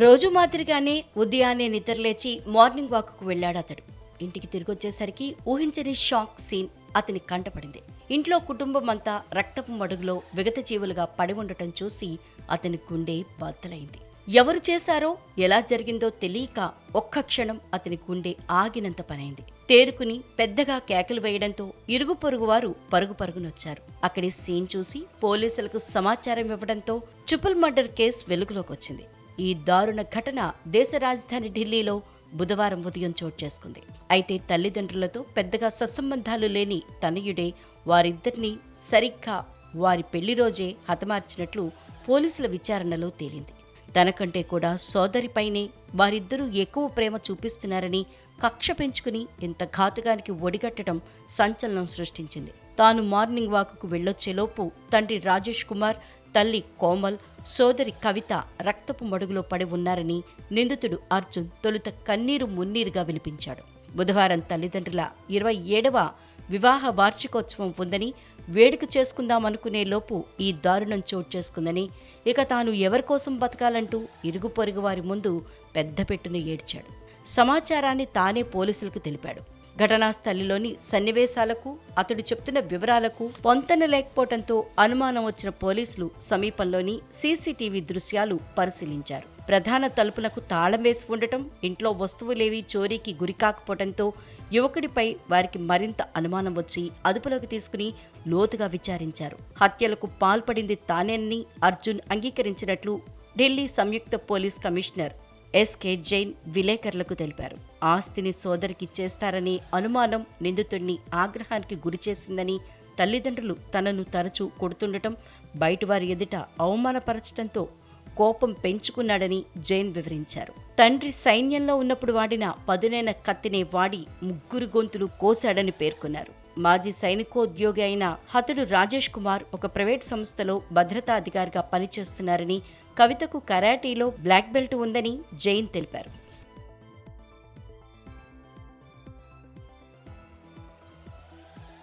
రోజు మాదిరిగానే ఉదయాన్నే నిద్రలేచి మార్నింగ్ వాక్కు వెళ్ళాడు అతడు. ఇంటికి తిరిగొచ్చేసరికి ఊహించని షాక్ సీన్ అతని కంటపడింది. ఇంట్లో కుటుంబం అంతా రక్తపు మడుగులో విగత జీవులుగా పడి ఉండటం చూసి అతని గుండె బద్దలైంది. ఎవరు చేశారో ఎలా జరిగిందో తెలియక ఒక్క క్షణం అతని గుండె ఆగినంత పనైంది. తేరుకుని పెద్దగా కేకలు వేయడంతో ఇరుగు పొరుగు వారు పరుగు పరుగునొచ్చారు అక్కడి సీన్ చూసి పోలీసులకు సమాచారం ఇవ్వడంతో ట్రిపుల్ మర్డర్ కేసు వెలుగులోకి వచ్చింది. ఈ దారుణ ఘటన దేశ రాజధాని ఢిల్లీలో బుధవారం ఉదయం చోటు చేసుకుంది. అయితే తల్లిదండ్రులతో పెద్దగా సత్సంబంధాలు లేని తనయుడే వారిద్దరినీ సరిగ్గా వారి పెళ్ళి రోజే హతమార్చినట్లు పోలీసుల విచారణలో తేలింది. తనకంటే కూడా సోదరిపైనే వారిద్దరూ ఎక్కువ ప్రేమ చూపిస్తున్నారని కక్ష పెంచుకుని ఇంత ఘాతుకానికి ఒడిగట్టడం సంచలనం సృష్టించింది. తాను మార్నింగ్ వాకుకు వెళ్ళొచ్చేలోపు తండ్రి రాజేష్ కుమార్ తల్లి కోమల్ సోదరి కవిత రక్తపు మడుగులో పడి ఉన్నారని నిందితుడు అర్జున్ తొలుత కన్నీరు మున్నీరుగా వినిపించాడు. బుధవారం తల్లిదండ్రుల ఇరవై ఏడవ వివాహ వార్షికోత్సవం ఉందని వేడుక చేసుకుందామనుకునే లోపు ఈ దారుణం చోటు చేసుకుందని ఇక తాను ఎవరికోసం బతకాలంటూ ఇరుగు పొరుగు వారి ముందు పెద్దపెట్టును ఏడ్చాడు. సమాచారాన్ని తానే పోలీసులకు తెలిపాడు. ఘటనా స్థలిలోని సన్నివేశాలకు అతడు చెప్తున్న వివరాలకు పొంతన లేకపోవడంతో అనుమానం వచ్చిన పోలీసులు సమీపంలోని సీసీటీవీ దృశ్యాలు పరిశీలించారు. ప్రధాన తలుపులకు తాళం వేసి ఉండటం ఇంట్లో వస్తువులేవి చోరీకి గురికాకపోవడంతో యువకుడిపై వారికి మరింత అనుమానం వచ్చి అదుపులోకి తీసుకుని లోతుగా విచారించారు. హత్యలకు పాల్పడింది తానేనని అర్జున్ అంగీకరించినట్లు ఢిల్లీ సంయుక్త police commissioner S K Jain విలేకరులకు తెలిపారు. ఆస్తిని సోదరికి చేస్తారనే అనుమానం నిందితుడిని ఆగ్రహానికి గురిచేసిందని తల్లిదండ్రులు తనను తరచూ కొడుతుండటం బయటవారి ఎదుట అవమానపరచడంతో కోపం పెంచుకున్నాడని జైన్ వివరించారు. తండ్రి సైన్యంలో ఉన్నప్పుడు వాడిన పదునైన కత్తినే వాడి ముగ్గురు గొంతులు కోశాడని పేర్కొన్నారు. మాజీ సైనికోద్యోగి అయిన హతుడు రాజేష్ కుమార్ ఒక ప్రైవేట్ సంస్థలో భద్రతా అధికారిగా పనిచేస్తున్నారని కవితకు కరాటీలో బ్లాక్ బెల్ట్ ఉందని జైన్ తెలిపారు.